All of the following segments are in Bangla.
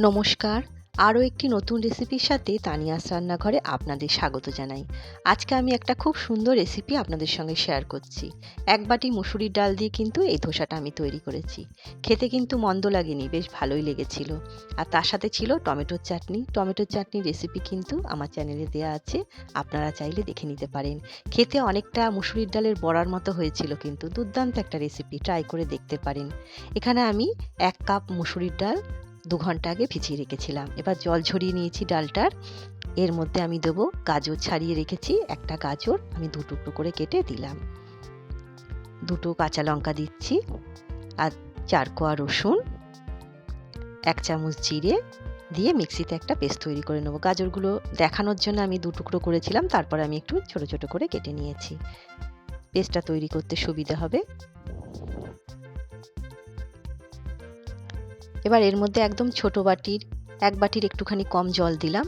নমস্কার। আরও একটি নতুন রেসিপির সাথে তানিয়াস রান্নাঘরে আপনাদের স্বাগত জানাই। আজকে আমি একটা খুব সুন্দর রেসিপি আপনাদের সঙ্গে শেয়ার করছি। এক বাটি মুসুরির ডাল দিয়ে কিন্তু এই ধোসাটা আমি তৈরি করেছি। খেতে কিন্তু মন্দ লাগেনি, বেশ ভালোই লেগেছিল। আর তার সাথে ছিল টমেটোর চাটনি। টমেটোর চাটনির রেসিপি কিন্তু আমার চ্যানেলে দেওয়া আছে, আপনারা চাইলে দেখে নিতে পারেন। খেতে অনেকটা মুসুরির ডালের বড়ার মতো হয়েছিল কিন্তু দুর্দান্ত একটা রেসিপি, ট্রাই করে দেখতে পারেন। এখানে আমি এক কাপ মুসুরির ডাল দু ঘণ্টা আগে ভিজিয়ে রেখেছিলাম। এবার জল ঝরিয়ে নিয়েছি ডালটার। এর মধ্যে আমি দেবো গাজর ছাড়িয়ে রেখেছি, একটা গাজর আমি দু টুকরো করে কেটে দিলাম। দুটো কাঁচা লঙ্কা দিচ্ছি আর চার কোয়া রসুন, এক চামচ জিরে দিয়ে মিক্সিতে একটা পেস্ট তৈরি করে নেব। গাজরগুলো দেখানোর জন্য আমি দু টুকরো করেছিলাম, তারপর আমি একটু ছোট ছোট করে কেটে নিয়েছি। পেস্টটা তৈরি করতে সুবিধা হবে। এবার এর মধ্যে একদম ছোট বাটির, এক বাটির একটুখানি কম জল দিলাম,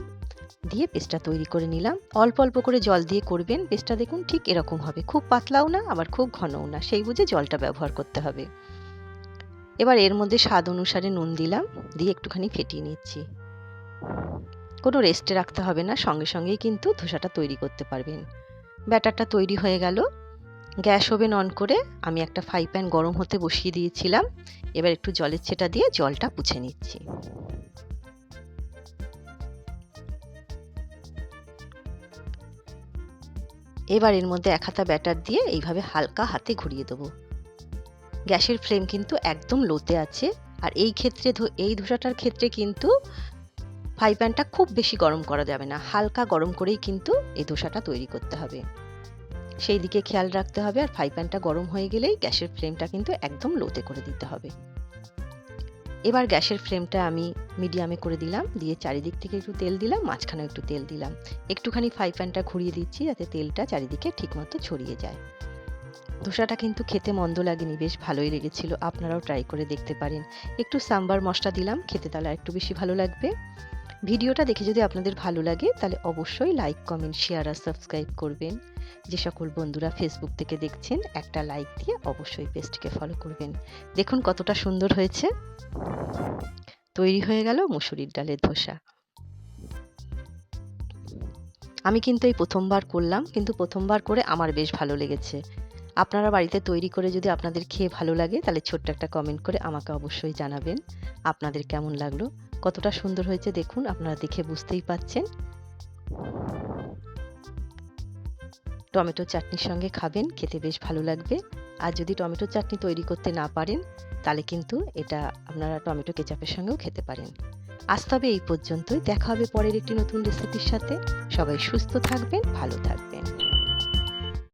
দিয়ে পেস্টটা তৈরি করে নিলাম। অল্প অল্প করে জল দিয়ে করবেন, পেস্টটা দেখুন ঠিক এরকম হবে। খুব পাতলাও না, আবার খুব ঘনও না, সেই বুঝে জলটা ব্যবহার করতে হবে। এবার এর মধ্যে স্বাদ অনুসারে নুন দিলাম, দিয়ে একটুখানি ফেটিয়ে নিচ্ছি। কোনো রেস্টে রাখতে হবে না, সঙ্গে সঙ্গেই কিন্তু ধোসাটা তৈরি করতে পারবেন। ব্যাটারটা তৈরি হয়ে গেল গ্যাস ওভেন অন করে আমি একটা ফ্রাই প্যান গরম হতে বসিয়ে দিয়েছিলাম। এবার একটু জলের ছেটা দিয়ে জলটা পুছে নিচ্ছি। এবার এর মধ্যে এক হাতা ব্যাটার দিয়ে এইভাবে হালকা হাতে ঘুরিয়ে দেবো। গ্যাসের ফ্লেম কিন্তু একদম লোতে আছে। আর এই ক্ষেত্রে এই ধোসাটার ক্ষেত্রে কিন্তু ফ্রাই প্যানটা খুব বেশি গরম করা যাবে না। হালকা গরম করেই কিন্তু এই ধোসাটা তৈরি করতে হবে। সেই দিকে খেয়াল রাখতে হবে আর ফ্রাই প্যানটা গরম হয়ে গেলেই গ্যাসের ফ্লেমটা কিন্তু একদম লোতে করে দিতে হবে। এবার গ্যাসের ফ্লেমটা আমি মিডিয়ামে করে দিলাম, দিয়ে চারিদিক থেকে একটু তেল দিলাম মাঝখানে একটু তেল দিলাম। একটুখানি ফ্রাই প্যানটা ঘুরিয়ে দিচ্ছি যাতে তেলটা চারিদিকে ঠিকমতো ছড়িয়ে যায়। ধোসাটা কিন্তু খেতে মন্দ লাগেনি, বেশ ভালোই লেগেছিল, আপনারাও ট্রাই করে দেখতে পারেন। একটু সাম্বার মশলা দিলাম, খেতে তাহলে একটু বেশি ভালো লাগবে। ভিডিওটা দেখে যদি আপনাদের ভালো লাগে, তাহলে অবশ্যই লাইক কমেন্ট শেয়ার আর সাবস্ক্রাইব করবেন। যে সকল বন্ধুরা ফেসবুক থেকে দেখছেন, একটা লাইক দিয়ে অবশ্যই পেজটিকে ফলো করবেন। দেখুন কতটা সুন্দর হয়েছে। তৈরি হয়ে গেল মুসুরির ডালের ধোসা। আমি কিন্তু এই প্রথমবার করলাম, কিন্তু প্রথমবার করে আমার বেশ ভালো লেগেছে। আপনারা বাড়িতে তৈরি করে যদি আপনাদের খেয়ে ভালো লাগে, তাহলে ছোট্ট একটা কমেন্ট করে আমাকে অবশ্যই জানাবেন। আপনাদের কেমন লাগল? কতটা সুন্দর হয়েছে দেখুন, আপনারা দেখে বুঝতেই পাচ্ছেন। টমেটো চাটনির সঙ্গে খাবেন, খেতে বেশ ভালো লাগবে। আর যদি টমেটো চাটনি তৈরি করতে না পারেন, তাহলে কিন্তু এটা আপনারা টমেটো কেচাপের সঙ্গেও খেতে পারেন। আজ তবে এই পর্যন্তই। দেখা হবে পরের একটি নতুন রেসিপির সাথে। সবাই সুস্থ থাকবেন, ভালো থাকবেন।